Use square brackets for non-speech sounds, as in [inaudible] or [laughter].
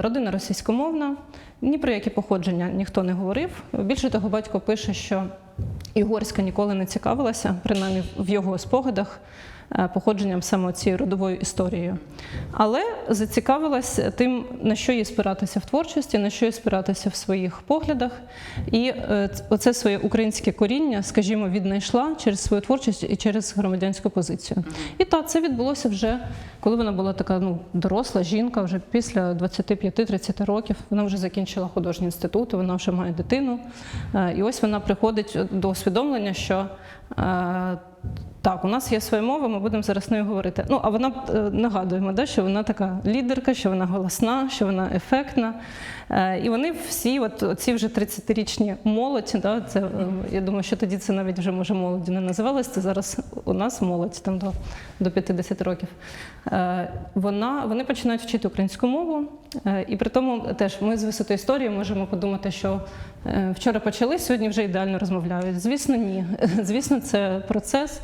родина російськомовна, ні про які походження ніхто не говорив. Більше того, батько пише, що Ігорська ніколи не цікавилася, принаймні в його спогадах, походженням саме цією родовою історією. Але зацікавилась тим, на що їй спиратися в творчості, на що їй спиратися в своїх поглядах. І е, оце своє українське коріння, скажімо, віднайшла через свою творчість і через громадянську позицію. І так, це відбулося вже, коли вона була така ну, доросла жінка, вже після 25-30 років. Вона вже закінчила художній інститут, вона вже має дитину. Е, І ось вона приходить до усвідомлення, що е, так, у нас є своя мова, ми будемо зараз нею говорити. Ну, а вона е, нагадуємо, да, що вона така лідерка, що вона голосна, що вона ефектна. Е, І вони всі, от ці вже 30-річні молодь, да, це, е, я думаю, що тоді це навіть вже може молоді не називалось, це зараз у нас молодь там до, до 50 років. Вона, вони починають вчити українську мову, і при тому теж ми з висоти історії можемо подумати, що вчора почали, сьогодні вже ідеально розмовляють. Звісно, ні. [laughs] Звісно, це процес.